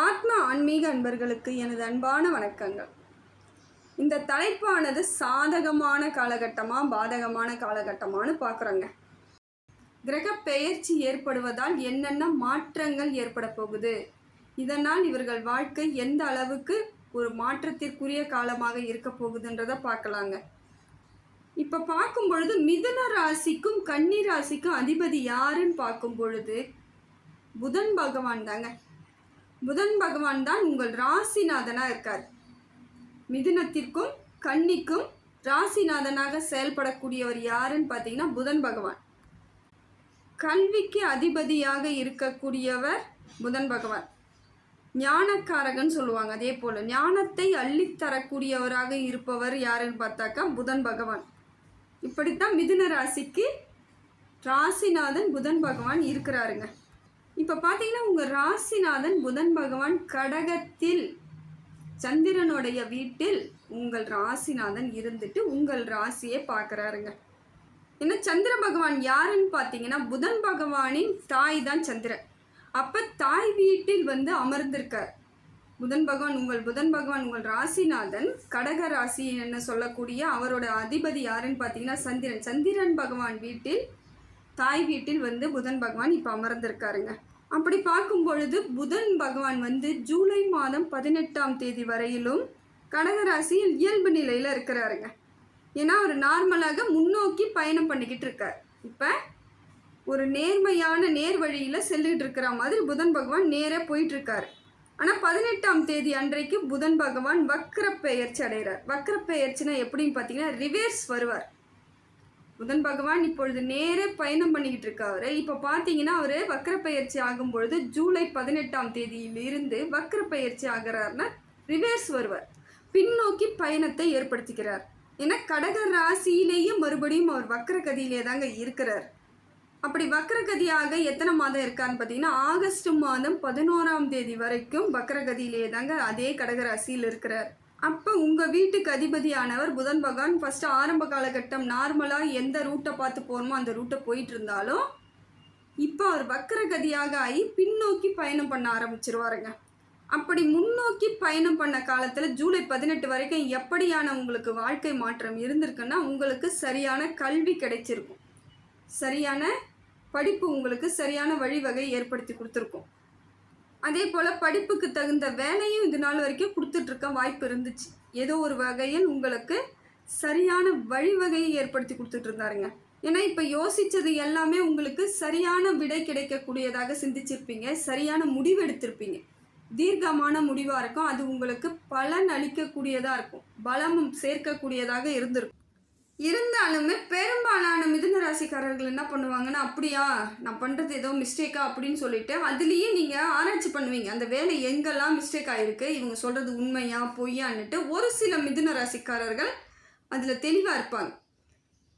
ஆத்ம ஆன்மீக அன்பர்களுக்கு எனது அன்பான வணக்கங்கள். இந்த தலைப்பானது சாதகமான காலகட்டமாக பாதகமான காலகட்டமானு பார்க்குறோங்க. கிரக பெயர்ச்சி ஏற்படுவதால் என்னென்ன மாற்றங்கள் ஏற்பட போகுது? இதனால் இவர்கள் வாழ்க்கை எந்த அளவுக்கு ஒரு மாற்றத்திற்குரிய காலமாக இருக்க போகுதுன்றதை பார்க்கலாங்க. இப்போ பார்க்கும் பொழுது மிதுன ராசிக்கும் கன்னி ராசிக்கும் அதிபதி யாருன்னு பார்க்கும் பொழுது புதன் பகவான் தாங்க. புதன் பகவான் தான் உங்கள் ராசிநாதனாக இருக்கார். மிதுனத்திற்கும் கன்னிக்கும் ராசிநாதனாக செயல்படக்கூடியவர் யாருன்னு பார்த்தீங்கன்னா புதன் பகவான். கல்விக்கு அதிபதியாக இருக்கக்கூடியவர் புதன் பகவான். ஞானக்காரகன் சொல்லுவாங்க அதே போல் ஞானத்தை அள்ளித்தரக்கூடியவராக இருப்பவர் யாருன்னு பார்த்தாக்கா புதன் பகவான். இப்படித்தான் மிதுன ராசிக்கு ராசிநாதன் புதன் பகவான் இருக்கிறாருங்க. இப்போ பார்த்தீங்கன்னா உங்கள் ராசிநாதன் புதன் பகவான் கடகத்தில் சந்திரனுடைய வீட்டில் உங்கள் ராசிநாதன் இருந்துட்டு உங்கள் ராசியை பார்க்குறாருங்க. ஏன்னா சந்திர பகவான் யாருன்னு பார்த்தீங்கன்னா புதன் பகவானின் தாய் தான் சந்திரன். அப்போ தாய் வீட்டில் வந்து அமர்ந்திருக்கார். புதன் பகவான் உங்கள் புதன் பகவான் உங்கள் ராசிநாதன் கடக ராசி என்ன சொல்லக்கூடிய அவரோட அதிபதி யாருன்னு பார்த்தீங்கன்னா சந்திரன். சந்திரன் பகவான் வீட்டில் தாய் வீட்டில் வந்து புதன் பகவான் இப்போ அமர்ந்திருக்காருங்க. அப்படி பார்க்கும் பொழுது புதன் பகவான் வந்து ஜூலை மாதம் பதினெட்டாம் தேதி வரையிலும் கடகராசியில் இயல்பு நிலையில் இருக்கிறாருங்க. ஏன்னா அவர் நார்மலாக முன்னோக்கி பயணம் பண்ணிக்கிட்டு இருக்கார். இப்போ ஒரு நேர்மையான நேர் வழியில் செல்லிட்டு இருக்கிற மாதிரி புதன் பகவான் நேராக போயிட்டுருக்காரு. ஆனால் பதினெட்டாம் தேதி அன்றைக்கு புதன் பகவான் வக்கர பெயர்ச்சி அடைகிறார். வக்கர பெயர்ச்சினா எப்படின்னு பார்த்தீங்கன்னா ரிவேர்ஸ் வருவார். புதன் பகவான் இப்பொழுது நேரே பயணம் பண்ணிக்கிட்டு இருக்காரு. இப்போ பார்த்தீங்கன்னா அவர் வக்கர பயிற்சி ஆகும் பொழுது ஜூலை பதினெட்டாம் தேதியிலிருந்து வக்கர பயிற்சி ஆகிறார்னா ரிவேர்ஸ் வருவார். பின்னோக்கி பயணத்தை ஏற்படுத்திக்கிறார். ஏன்னா கடக ராசியிலேயே மறுபடியும் அவர் வக்கர கதியிலே தாங்க இருக்கிறார். அப்படி வக்கரகதியாக எத்தனை மாதம் இருக்கான்னு பார்த்தீங்கன்னா ஆகஸ்ட் மாதம் பதினோராம் தேதி வரைக்கும் வக்கரகதியிலே தாங்க அதே கடகராசியில் இருக்கிறார். அப்போ உங்கள் வீட்டுக்கு அதிபதியானவர் புதன் பகவான். ஃபஸ்ட்டு ஆரம்ப காலகட்டம் நார்மலாக எந்த ரூட்டை பார்த்து போகணுமோ அந்த ரூட்டை போயிட்டு இருந்தாலும் இப்போ அவர் வக்கரகதியாக ஆகி பின்னோக்கி பயணம் பண்ண ஆரம்பிச்சிருவாருங்க. அப்படி முன்னோக்கி பயணம் பண்ண காலத்தில் ஜூலை பதினெட்டு வரைக்கும் எப்படியான உங்களுக்கு வாழ்க்கை மாற்றம் இருந்திருக்குன்னா உங்களுக்கு சரியான கல்வி கிடைச்சிருக்கும். சரியான படிப்பு உங்களுக்கு சரியான வழிவகை ஏற்படுத்தி கொடுத்துருக்கும். அதே போல் படிப்புக்கு தகுந்த வேலையும் இது நாள் வரைக்கும் கொடுத்துட்ருக்க வாய்ப்பு இருந்துச்சு. ஏதோ ஒரு வகையில் உங்களுக்கு சரியான வழிவகையை ஏற்படுத்தி கொடுத்துட்ருந்தாருங்க. ஏன்னா இப்போ யோசித்தது எல்லாமே உங்களுக்கு சரியான விடை கிடைக்கக்கூடியதாக சிந்திச்சிருப்பீங்க. சரியான முடிவு எடுத்திருப்பீங்க. தீர்க்கமான முடிவாக இருக்கும். அது உங்களுக்கு பலன் அளிக்கக்கூடியதாக இருக்கும். பலமும் சேர்க்கக்கூடியதாக இருந்திருக்கும். இருந்தாலுமே பெரும்பாலான மிதுன ராசிக்காரர்கள் என்ன பண்ணுவாங்கன்னா அப்படியா நான் பண்ணுறது ஏதோ மிஸ்டேக்கா அப்படின்னு சொல்லிட்டு அதுலேயே நீங்கள் ஆராய்ச்சி பண்ணுவீங்க. அந்த வேலை எங்கெல்லாம் மிஸ்டேக் ஆகிருக்கு இவங்க சொல்கிறது உண்மையா பொய்யான்னுட்டு ஒரு சில மிதுன ராசிக்காரர்கள் அதில் தெளிவாக இருப்பாங்க.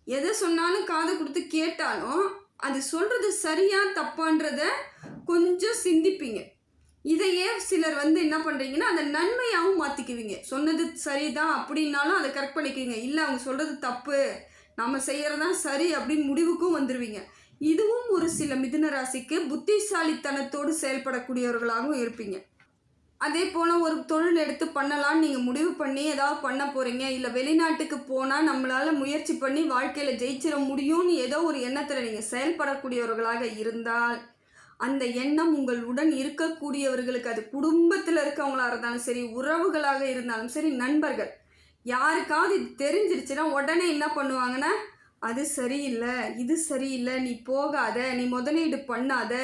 எதை சொன்னாலும் காது கொடுத்து கேட்டாலும் அது சொல்கிறது சரியா தப்பான்றத கொஞ்சம் சிந்திப்பீங்க. இதையே சிலர் வந்து என்ன பண்ணுறீங்கன்னா அந்த நன்மையாகவும் மாற்றிக்குவீங்க சொன்னது சரிதான் அப்படின்னாலும் அதை கரெக்ட் பண்ணிக்குவீங்க. இல்லை அவங்க சொல்கிறது தப்பு. நம்ம செய்கிறதான் சரி அப்படின்னு முடிவுக்கும் வந்துடுவீங்க இதுவும் ஒரு சில மிதுன ராசிக்கு புத்திசாலித்தனத்தோடு செயல்படக்கூடியவர்களாகவும் இருப்பீங்க. அதே போல் ஒரு தொழில் எடுத்து பண்ணலான்னு நீங்கள் முடிவு பண்ணி ஏதாவது பண்ண போகிறீங்க இல்லை வெளிநாட்டுக்கு போனால் நம்மளால் முயற்சி பண்ணி வாழ்க்கையில் ஜெயிச்சிட முடியும்னு ஏதோ ஒரு எண்ணத்தில் நீங்கள் செயல்படக்கூடியவர்களாக இருந்தால் அந்த எண்ணம் உங்கள் உடன் இருக்கக்கூடியவர்களுக்கு அது குடும்பத்தில் இருக்கவங்களாக இருந்தாலும் சரி உறவுகளாக இருந்தாலும் சரி நண்பர்கள். யாருக்காவது இது தெரிஞ்சிருச்சுன்னா உடனே என்ன பண்ணுவாங்கன்னா அது சரியில்லை இது சரியில்லை நீ போகாத நீ முதலீடு பண்ணாத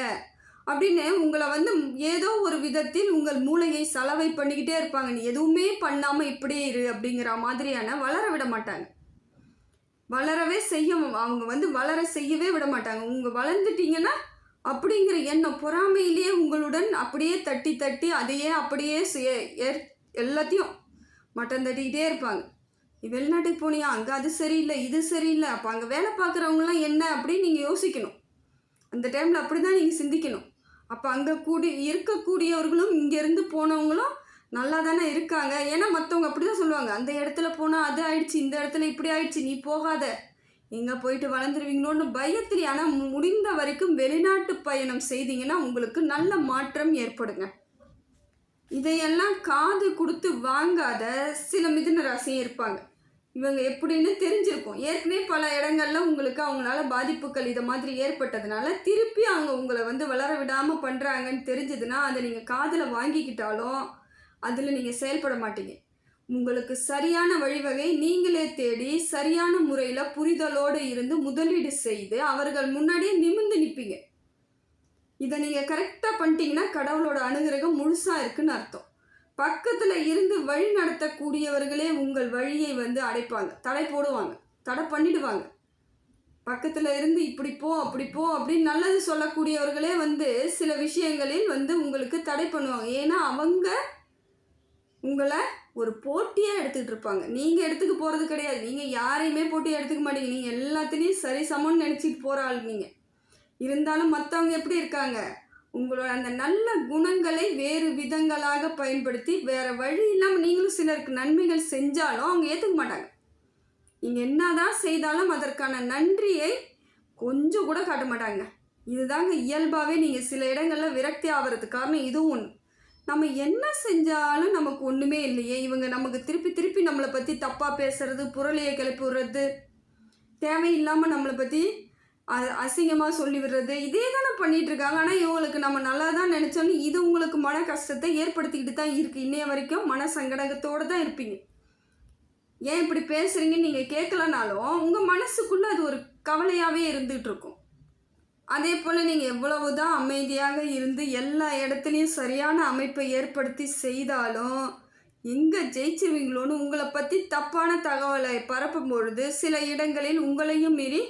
அப்படின்னு உங்களை வந்து ஏதோ ஒரு விதத்தில் உங்கள் மூளையை சலவை பண்ணிக்கிட்டே இருப்பாங்க. நீ எதுவுமே பண்ணாமல் இப்படியே இரு அப்படிங்கிற மாதிரியான வளர விட மாட்டாங்க. வளரவே செய்ய அவங்க வந்து வளர செய்யவே விட மாட்டாங்க. உங்கள் வளர்ந்துட்டீங்கன்னா அப்படிங்கிற எண்ணம் பொறாமையிலேயே உங்களுடன் அப்படியே தட்டி தட்டி அதையே அப்படியே எல்லாத்தையும் மட்டம் தட்டிக்கிட்டே இருப்பாங்க. நீ வெளிநாட்டுக்கு போனியா? அங்கே அது சரியில்லை இது சரியில்லை. அப்போ அங்கே வேலை பார்க்குறவங்களாம் என்ன? அப்படின்னு நீங்கள் யோசிக்கணும். அந்த டைமில் அப்படி தான் நீங்கள் சிந்திக்கணும். அப்போ அங்கே கூடி இருக்கக்கூடியவர்களும் இங்கேருந்து போனவங்களும் நல்லா தானே இருக்காங்க. ஏன்னா மற்றவங்க அப்படி தான் சொல்லுவாங்க. அந்த இடத்துல போனால் அது ஆயிடுச்சு இந்த இடத்துல இப்படி ஆயிடுச்சு நீ போகாத. எங்கே போயிட்டு வளர்ந்துருவீங்களோன்னு பயத்தில் ஆனால் முடிந்த வரைக்கும் வெளிநாட்டு பயணம் செய்தீங்கன்னா உங்களுக்கு நல்ல மாற்றம் ஏற்படுங்க. இதையெல்லாம் காது கொடுத்து வாங்காத சில மிதுன ராசியும் இருப்பாங்க. இவங்க எப்படின்னு தெரிஞ்சிருக்கும். ஏற்கனவே பல இடங்கள்ல உங்களுக்கு அவங்களால பாதிப்புகள் இதை மாதிரி ஏற்பட்டதுனால திருப்பி அவங்க உங்களை வந்து வளர விடாமல் பண்ணுறாங்கன்னு தெரிஞ்சதுன்னா அதை நீங்கள் காதில் வாங்கிக்கிட்டாலும் அதில் நீங்கள் செயல்பட மாட்டீங்க. உங்களுக்கு சரியான வழிவகை நீங்களே தேடி சரியான முறையில் புரிதலோடு இருந்து முதலீடு செய்து அவர்கள் முன்னாடியே நிமிர்ந்து நிற்பீங்க இதை நீங்கள் கரெக்டாக பண்ணிட்டீங்கன்னா கடவுளோட அனுகிரகம் முழுசாக இருக்குன்னு அர்த்தம். பக்கத்தில் இருந்து வழி நடத்தக்கூடியவர்களே உங்கள் வழியை வந்து அடைப்பாங்க. தடை போடுவாங்க. தடை பண்ணிடுவாங்க. பக்கத்தில் இருந்து இப்படி போ அப்படி போ அப்படின்னு நல்லது சொல்லக்கூடியவர்களே வந்து சில விஷயங்களில் வந்து உங்களுக்கு தடை பண்ணுவாங்க. ஏன்னா அவங்க உங்களை ஒரு போட்டியாக எடுத்துக்கிட்டு இருப்பாங்க. நீங்கள் எடுத்துக்க போகிறது கிடையாது. நீங்கள் யாரையுமே போட்டியாக எடுத்துக்க மாட்டீங்க. நீங்கள் எல்லாத்துலேயும் சரி சமம்னு நினச்சிட்டு போகிற ஆள் நீங்கள் இருந்தாலும் மற்றவங்க எப்படி இருக்காங்க? உங்களோட அந்த நல்ல குணங்களை வேறு விதங்களாக பயன்படுத்தி வேறு வழி இல்லாமல் நீங்களும் சிலருக்கு நன்மைகள் செஞ்சாலும் அவங்க ஏற்றுக்க மாட்டாங்க. நீங்கள் என்னதான் செய்தாலும் அதற்கான நன்றியை கொஞ்சம் கூட காட்ட மாட்டாங்க. இதுதாங்க இயல்பாகவே நீங்கள் சில இடங்களில் விரக்தி ஆகிறதுக்கு காரணம். இதுவும் ஒன்று நம்ம என்ன செஞ்சாலும் நமக்கு ஒன்றுமே இல்லையே. இவங்க நமக்கு திருப்பி திருப்பி நம்மளை பற்றி தப்பாக பேசுறது புரளியை கிளப்பி விடுறது தேவையில்லாமல் நம்மளை பற்றி அ- அசிங்கமாக சொல்லி விடுறது இதே தானே பண்ணிகிட்டு இருக்காங்க ஆனால் இவங்களுக்கு நம்ம நல்லா தான் நினச்சோன்னு இது உங்களுக்கு மன கஷ்டத்தை ஏற்படுத்திக்கிட்டு தான் இருக்குது இன்னைய வரைக்கும் மன சங்கடத்தோடு தான் இருப்பீங்க. ஏன் இப்படி பேசுகிறீங்கன்னு நீங்கள் கேட்கலனாலும் உங்கள் மனசுக்குள்ளே அது ஒரு கவலையாகவே இருந்துகிட்ருக்கும் அதே போல் நீங்கள் எவ்வளவு தான் அமைதியாக இருந்து எல்லா இடத்துலையும் சரியான அமைப்பை ஏற்படுத்தி செய்தாலும் எங்கே ஜெயிச்சிருவீங்களோன்னு உங்களை பற்றி தப்பான தகவலை பரப்பும் பொழுது சில இடங்களில் உங்களையும் மீறி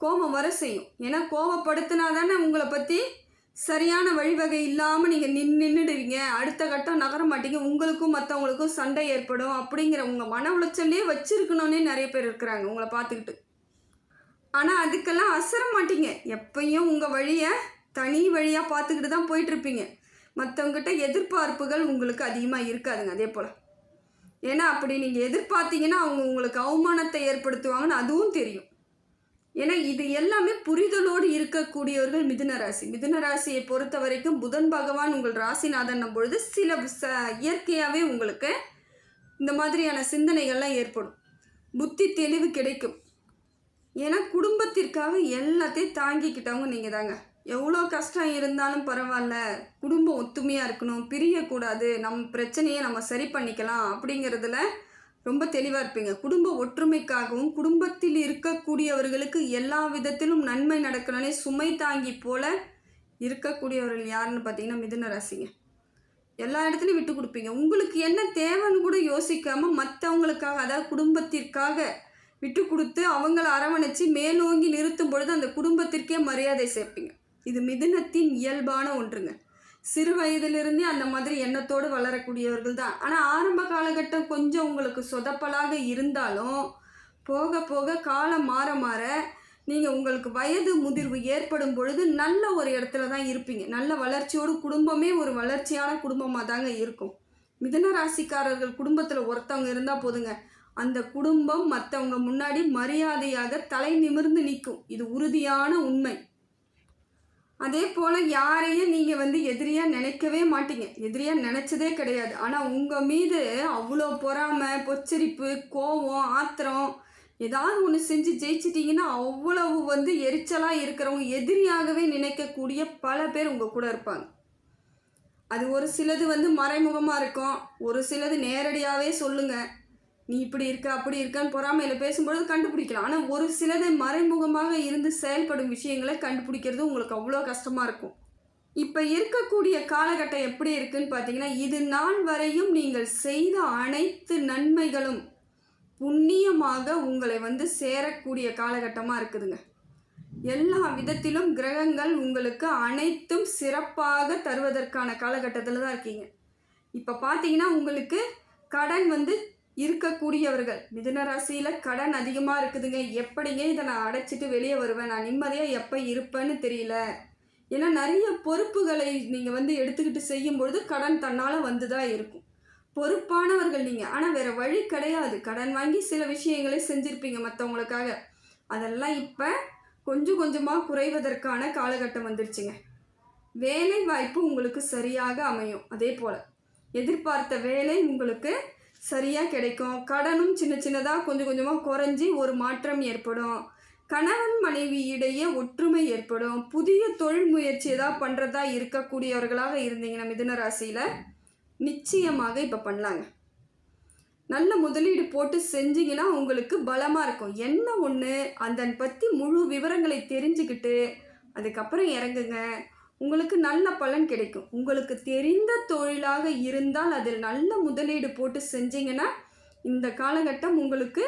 கோபம் வர செய்யும். ஏன்னா கோபப்படுத்தினா தானே உங்களை பற்றி சரியான வழிவகை இல்லாமல் நீங்கள் நின் நின்றுடுவீங்க அடுத்த கட்டம் நகர மாட்டீங்க. உங்களுக்கும் மற்றவங்களுக்கும் சண்டை ஏற்படும் அப்படிங்கிற உங்கள் மன உளைச்சல்லே வச்சுருக்கணுன்னே நிறைய பேர் இருக்கிறாங்க உங்களை பார்த்துக்கிட்டு. ஆனால் அதுக்கெல்லாம் அசர மாட்டீங்க. எப்பயும் உங்கள் வழியை தனி வழியாக பார்த்துக்கிட்டு தான் போயிட்டுருப்பீங்க. மற்றவங்ககிட்ட எதிர்பார்ப்புகள் உங்களுக்கு அதிகமாக இருக்காதுங்க அதே போல். ஏன்னா அப்படி நீங்கள் எதிர்பார்த்தீங்கன்னா அவங்க உங்களுக்கு அவமானத்தை ஏற்படுத்துவாங்கன்னு அதுவும் தெரியும். ஏன்னா இது எல்லாமே புரிதலோடு இருக்கக்கூடியவர்கள் மிதுன ராசி. மிதுன ராசியை பொறுத்த வரைக்கும் புதன் பகவான் உங்கள் ராசிநாதன் பொழுது சில ச இயற்கையாகவே உங்களுக்கு இந்த மாதிரியான சிந்தனைகள்லாம் ஏற்படும். புத்தி தெளிவு கிடைக்கும். ஏன்னா குடும்பத்திற்காக எல்லாத்தையும் தாங்கிக்கிட்டவங்க நீங்கள் தாங்க. எவ்வளோ கஷ்டம் இருந்தாலும் பரவாயில்ல. குடும்பம் ஒத்துமையாக இருக்கணும். பிரியக்கூடாது. நம் பிரச்சனையை நம்ம சரி பண்ணிக்கலாம் அப்படிங்கிறதுல ரொம்ப தெளிவாக இருப்பீங்க. குடும்ப ஒற்றுமைக்காகவும் குடும்பத்தில் இருக்கக்கூடியவர்களுக்கு எல்லா விதத்திலும் நன்மை நடக்கணும்னே சுமை தாங்கி போல இருக்கக்கூடியவர்கள் யாருன்னு பார்த்தீங்கன்னா மிதுன ராசிங்க. எல்லா இடத்துலையும் விட்டு கொடுப்பீங்க. உங்களுக்கு என்ன தேவைன்னு கூட யோசிக்காமல் மற்றவங்களுக்காக அதாவது குடும்பத்திற்காக விட்டு கொடுத்து அவங்கள அரவணைச்சு மேலோங்கி நிறுத்தும் பொழுது அந்த குடும்பத்திற்கே மரியாதை சேர்ப்பீங்க. இது மிதுனத்தின் இயல்பான ஒன்றுங்க. சிறு வயதிலிருந்தே அந்த மாதிரி எண்ணத்தோடு வளரக்கூடியவர்கள் தான். ஆனால் ஆரம்ப காலகட்டம் கொஞ்சம் உங்களுக்கு சொதப்பலாக இருந்தாலும் போக போக காலம் மாற மாற நீங்கள் உங்களுக்கு வயது முதிர்வு ஏற்படும் பொழுது நல்ல ஒரு இடத்துல தான் இருப்பீங்க. நல்ல வளர்ச்சியோடு குடும்பமே ஒரு வளர்ச்சியான குடும்பமாக தாங்க இருக்கும். மிதுன ராசிக்காரர்கள் குடும்பத்தில் ஒருத்தவங்க இருந்தால் போதுங்க. அந்த குடும்பம் மற்றவங்க முன்னாடி மரியாதையாக தலை நிமிர்ந்து நிற்கும். இது உறுதியான உண்மை. அதே போல் யாரையும் நீங்கள் வந்து எதிரியாக நினைக்கவே மாட்டீங்க. எதிரியாக நினச்சதே கிடையாது. ஆனால் உங்கள் மீது அவ்வளோ பொறாமை பொச்சரிப்பு கோவம் ஆத்திரம் ஏதாவது ஒன்று செஞ்சு ஜெயிச்சிட்டிங்கன்னா அவ்வளவு வந்து எரிச்சலாக இருக்கிறவங்க எதிரியாகவே நினைக்கக்கூடிய பல பேர் உங்கள் கூட இருப்பாங்க. அது ஒரு சிலது வந்து மறைமுகமாக இருக்கும். ஒரு சிலது நேரடியாகவே சொல்லுங்கள் நீ இப்படி இருக்க அப்படி இருக்கான்னு பொறாமையில் பேசும்பொழுது கண்டுபிடிக்கலாம். ஆனால் ஒரு சிலது மறைமுகமாக இருந்து செயல்படும் விஷயங்களை கண்டுபிடிக்கிறது உங்களுக்கு அவ்வளோ கஷ்டமாக இருக்கும். இப்போ இருக்கக்கூடிய காலகட்டம் எப்படி இருக்குன்னு பார்த்தீங்கன்னா இது நாள் வரையும் நீங்கள் செய்த அனைத்து நன்மைகளும் புண்ணியமாக உங்களை வந்து சேரக்கூடிய காலகட்டமாக இருக்குதுங்க. எல்லா விதத்திலும் கிரகங்கள் உங்களுக்கு அனைத்தும் சிறப்பாக தருவதற்கான காலகட்டத்தில் தான் இருக்கீங்க. இப்போ பார்த்தீங்கன்னா உங்களுக்கு கடன் வந்து இருக்கக்கூடியவர்கள். மிதுன ராசியில் கடன் அதிகமாக இருக்குதுங்க. எப்படிங்க இதை நான் அடைச்சிட்டு வெளியே வருவேன்? நான் நிம்மதியாக எப்போ இருப்பேன்னு தெரியல. ஏன்னா நிறைய பொறுப்புகளை நீங்கள் வந்து எடுத்துக்கிட்டு செய்யும் பொழுது கடன் தன்னால் வந்து தான் இருக்கும். பொறுப்பானவர்கள் நீங்கள் ஆனால் வேறு வழி கிடையாது. கடன் வாங்கி சில விஷயங்களை செஞ்சுருப்பீங்க மற்றவங்களுக்காக அதெல்லாம் இப்போ கொஞ்சம் கொஞ்சமாக குறைவதற்கான காலகட்டம் வந்துருச்சுங்க. வேலை வாய்ப்பு உங்களுக்கு சரியாக அமையும். அதே போல் எதிர்பார்த்த வேலை உங்களுக்கு சரியாக கிடைக்கும். கடனும் சின்ன சின்னதாக கொஞ்சம் கொஞ்சமாக குறைஞ்சி ஒரு மாற்றம் ஏற்படும். கணவன் மனைவி இடையே ஒற்றுமை ஏற்படும். புதிய தொழில் முயற்சி ஏதாவது பண்ணுறதா இருக்கக்கூடியவர்களாக இருந்தீங்கன்னா மிதுன ராசியில் நிச்சயமாக இப்போ பண்ணலாங்க. நல்ல முதலீடு போட்டு செஞ்சிங்கன்னா உங்களுக்கு பலமாக இருக்கும். என்ன ஒன்று அதன் பற்றி முழு விவரங்களை தெரிஞ்சுக்கிட்டு அதுக்கப்புறம் இறங்குங்க. உங்களுக்கு நல்ல பலன் கிடைக்கும். உங்களுக்கு தெரிந்த தொழிலாக இருந்தால் அதில் நல்ல முதலீடு போட்டு செஞ்சீங்கன்னா இந்த காலகட்டம் உங்களுக்கு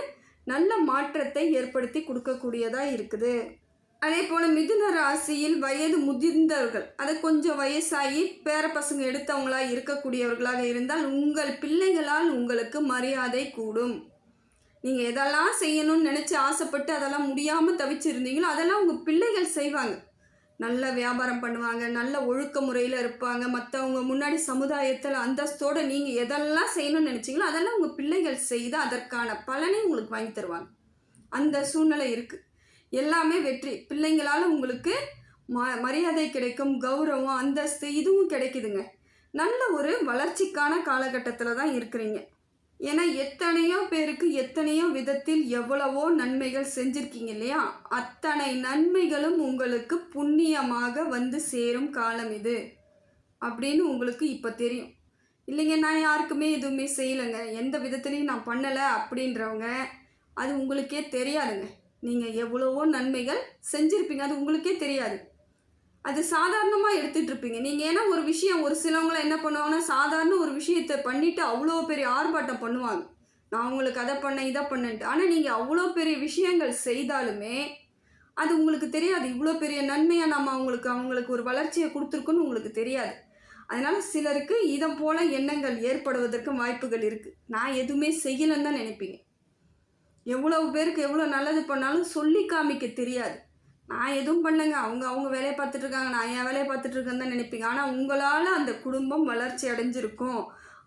நல்ல மாற்றத்தை ஏற்படுத்தி கொடுக்கக்கூடியதாக இருக்குது. அதே போல் மிதுன ராசியில் வயது முதிர்ந்தவர்கள் அதை கொஞ்சம் வயசாகி பேர பசங்க எடுத்தவங்களாக இருக்கக்கூடியவர்களாக இருந்தால் உங்கள் பிள்ளைகளால் உங்களுக்கு மரியாதை கூடும். நீங்கள் எதெல்லாம் செய்யணும்னு நினச்சி ஆசைப்பட்டு அதெல்லாம் முடியாமல் தவிச்சிருந்தீங்களோ அதெல்லாம் உங்கள் பிள்ளைகள் செய்வாங்க. நல்ல வியாபாரம் பண்ணுவாங்க நல்ல ஒழுக்க முறையில் இருப்பாங்க. மற்றவங்க முன்னாடி சமுதாயத்தில் அந்தஸ்தோடு நீங்கள் எதெல்லாம் செய்யணும்னு நினச்சிங்களோ அதெல்லாம் உங்கள் பிள்ளைகள் செய்து அதற்கான பலனை உங்களுக்கு வாங்கி தருவாங்க. அந்த சூழ்நிலை இருக்குது எல்லாமே வெற்றி. பிள்ளைங்களால் உங்களுக்கு ம மரியாதை கிடைக்கும் கௌரவம் அந்தஸ்து இதுவும் கிடைக்குதுங்க. நல்ல ஒரு வளர்ச்சிக்கான காலகட்டத்தில் தான் இருக்கிறீங்க. ஏன்னா எத்தனையோ பேருக்கு எத்தனையோ விதத்தில் எவ்வளவோ நன்மைகள் செஞ்சுருக்கீங்க இல்லையா? அத்தனை நன்மைகளும் உங்களுக்கு புண்ணியமாக வந்து சேரும் காலம் இது அப்படின்னு உங்களுக்கு இப்போ தெரியும். இல்லைங்க நான் யாருக்குமே எதுவுமே செய்யலைங்க. எந்த விதத்துலையும் நான் பண்ணலை அப்படின்றவங்க அது உங்களுக்கே தெரியாதுங்க. நீங்கள் எவ்வளவோ நன்மைகள் செஞ்சுருப்பீங்க அது உங்களுக்கே தெரியாது. அது சாதாரணமாக எடுத்துகிட்டு இருப்பீங்க நீங்கள் ஏன்னா ஒரு விஷயம் ஒரு சிலவங்களாம் என்ன பண்ணுவாங்கன்னா சாதாரண ஒரு விஷயத்தை பண்ணிவிட்டு அவ்வளோ பெரிய ஆர்ப்பாட்டம் பண்ணுவாங்க. நான் உங்களுக்கு அதை பண்ணேன் இதை பண்ணேன்ட்டு. ஆனால் நீங்கள் அவ்வளோ பெரிய விஷயங்கள் செய்தாலுமே அது உங்களுக்கு தெரியாது. இவ்வளோ பெரிய நன்மையாக நம்ம அவங்களுக்கு அவங்களுக்கு ஒரு வளர்ச்சியை கொடுத்துருக்குன்னு உங்களுக்கு தெரியாது. அதனால் சிலருக்கு இதை போல் எண்ணங்கள் ஏற்படுவதற்கு வாய்ப்புகள் இருக்குது நான் எதுவுமே செய்யலைன்னு தான் நினைப்பீங்க. எவ்வளவு பேருக்கு எவ்வளோ நல்லது பண்ணாலும் சொல்லி காமிக்க தெரியாது. நான் எதுவும் பண்ணுங்க அவங்க அவங்க வேலையை பார்த்துட்டு இருக்காங்க. நான் என் வேலையை பார்த்துட்டு இருக்கேன்னு தான் நினைப்பீங்க. ஆனால் உங்களால் அந்த குடும்பம் வளர்ச்சி அடைஞ்சிருக்கும்.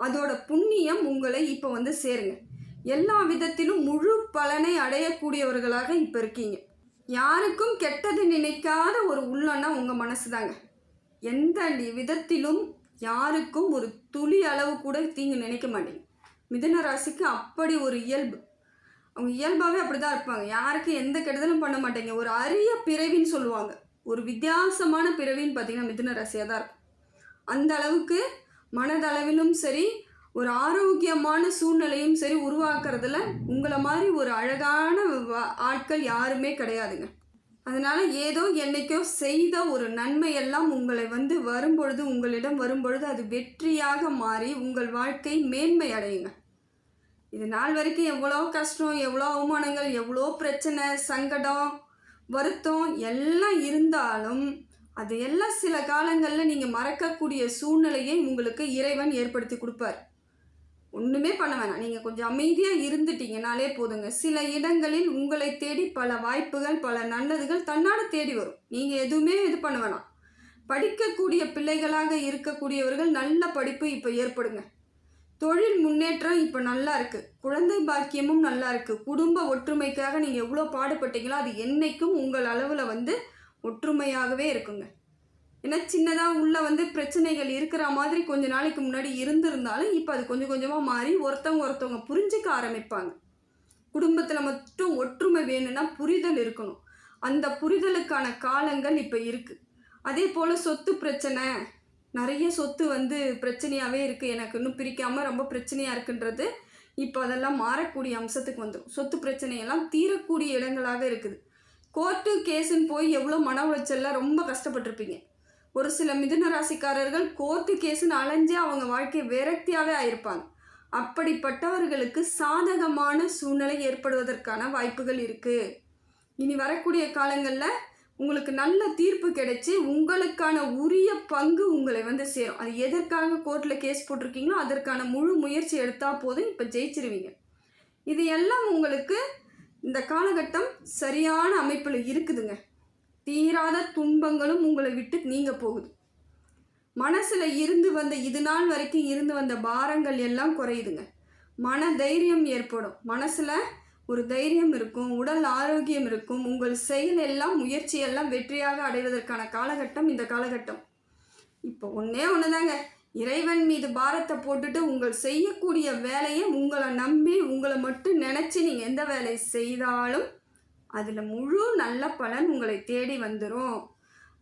அதோட புண்ணியம் உங்களை இப்போ வந்து சேருங்க. எல்லா விதத்திலும் முழு பலனை அடையக்கூடியவர்களாக இப்போ இருக்கீங்க. யாருக்கும் கெட்டது நினைக்காத ஒரு உள்ளன்னா உங்கள் மனசு தாங்க எந்த விதத்திலும் யாருக்கும் ஒரு துளி அளவு கூட தீங்கு நினைக்க மாட்டேங்க. மிதுன ராசிக்கு அப்படி ஒரு இயல்பு. அவங்க இயல்பாகவே அப்படி தான் இருப்பாங்க. யாருக்கும் எந்த கெடுதலும் பண்ண மாட்டேங்க. ஒரு அரிய பிறவின்னு சொல்லுவாங்க. ஒரு வித்தியாசமான பிறவின்னு பார்த்தீங்கன்னா மிதுன ராசியாக தான் இருக்கும். அந்த அளவுக்கு மனதளவிலும் சரி ஒரு ஆரோக்கியமான சூழ்நிலையும் சரி உருவாக்குறதுல உங்களை மாதிரி ஒரு அழகான ஆட்கள் யாருமே கிடையாதுங்க. அதனால் ஏதோ என்னைக்கோ செய்த ஒரு நன்மையெல்லாம் உங்களை வந்து வரும்பொழுது உங்களிடம் வரும்பொழுது அது வெற்றியாக மாறி உங்கள் வாழ்க்கை மேன்மை அடையுங்க. இது நாள் வரைக்கும் எவ்வளோ கஷ்டம் எவ்வளோ அவமானங்கள் எவ்வளோ பிரச்சனை சங்கடம் வருத்தம் எல்லாம் இருந்தாலும் அது எல்லாம் சில காலங்களில் நீங்கள் மறக்கக்கூடிய சூழ்நிலையை உங்களுக்கு இறைவன் ஏற்படுத்தி கொடுப்பார். ஒன்றுமே பண்ண வேணாம். நீங்கள் கொஞ்சம் அமைதியாக இருந்துட்டீங்கனாலே போதுங்க. சில இடங்களில் உங்களை தேடி பல வாய்ப்புகள் பல நல்லதுகள் தன்னாடு தேடி வரும். நீங்கள் எதுவுமே இது பண்ண வேணாம். படிக்கக்கூடிய பிள்ளைகளாக இருக்கக்கூடியவர்கள் நல்ல படிப்பு இப்போ ஏற்படுங்க. தொழில் முன்னேற்றம் இப்போ நல்லா இருக்குது குழந்தை பாக்கியமும் நல்லா இருக்குது குடும்ப ஒற்றுமைக்காக நீங்கள் எவ்வளோ பாடுபட்டீங்களோ அது என்றைக்கும் உங்கள் அளவில் வந்து ஒற்றுமையாகவே இருக்குங்க. ஏன்னா சின்னதாக உள்ளே வந்து பிரச்சனைகள் இருக்கிற மாதிரி கொஞ்ச நாளைக்கு முன்னாடி இருந்திருந்தாலும் இப்போ அது கொஞ்சம் கொஞ்சமாக மாறி ஒருத்தவங்க ஒருத்தவங்க புரிஞ்சிக்க ஆரம்பிப்பாங்க. குடும்பத்தில் மட்டும் ஒற்றுமை வேணும்னா புரிதல் இருக்கணும். அந்த புரிதலுக்கான காலங்கள் இப்போ இருக்குது அதே போல் சொத்து பிரச்சனை நிறைய சொத்து வந்து பிரச்சனையாகவே இருக்குது எனக்கு இன்னும் பிரிக்காமல் ரொம்ப பிரச்சனையாக இருக்குன்றது இப்போ அதெல்லாம் மாறக்கூடிய அம்சத்துக்கு வந்துடும் சொத்து பிரச்சனையெல்லாம் தீரக்கூடிய இடங்களாக இருக்குது. கோர்ட்டு கேஸுன்னு போய் எவ்வளோ மன உளைச்சலில் ரொம்ப கஷ்டப்பட்டிருப்பீங்க. ஒரு சில மிதுன ராசிக்காரர்கள் கோர்ட்டு கேஸுன்னு அலைஞ்சே அவங்க வாழ்க்கை விரக்தியாகவே ஆயிருப்பாங்க. அப்படிப்பட்டவர்களுக்கு சாதகமான சூழ்நிலை ஏற்படுவதற்கான வாய்ப்புகள் இருக்குது இனி வரக்கூடிய காலங்களில் உங்களுக்கு நல்ல தீர்ப்பு கிடைச்சி உங்களுக்கான உரிய பங்கு உங்களை வந்து சேரும். அது எதற்காக கோர்ட்டில் கேஸ் போட்டிருக்கீங்களோ அதற்கான முழு முயற்சி எடுத்தால் போதும் இப்போ ஜெயிச்சிருவீங்க. இது எல்லாம் உங்களுக்கு இந்த காலகட்டம் சரியான அமைப்பில் இருக்குதுங்க. தீராத துன்பங்களும் உங்களை விட்டு நீங்கள் போகுது. மனசில் இருந்து வந்த இது நாள் வரைக்கும் இருந்து வந்த பாரங்கள் எல்லாம் குறையுதுங்க. மன தைரியம் ஏற்படும். மனசில் ஒரு தைரியம் இருக்கும் உடல் ஆரோக்கியம் இருக்கும் உங்கள் செயல் எல்லாம் முயற்சி எல்லாம் வெற்றியாக அடைவதற்கான காலகட்டம் இந்த காலகட்டம். இப்போ ஒன்றே ஒன்று தாங்க இறைவன் மீது பாரத்தை போட்டுட்டு உங்கள் செய்யக்கூடிய வேலையை உங்களை நம்பி உங்களை மட்டும் நினச்சி நீங்கள் எந்த வேலையை செய்தாலும் அதில் முழு நல்ல பலன் உங்களை தேடி வந்துடும்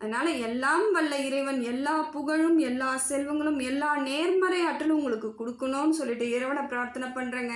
அதனால் எல்லாம் வல்ல இறைவன் எல்லா புகழும் எல்லா செல்வங்களும் எல்லா நேர்மறை ஆற்றலும் உங்களுக்கு கொடுக்கணும்னு சொல்லிட்டு இறைவனை பிரார்த்தனை பண்ணுறேங்க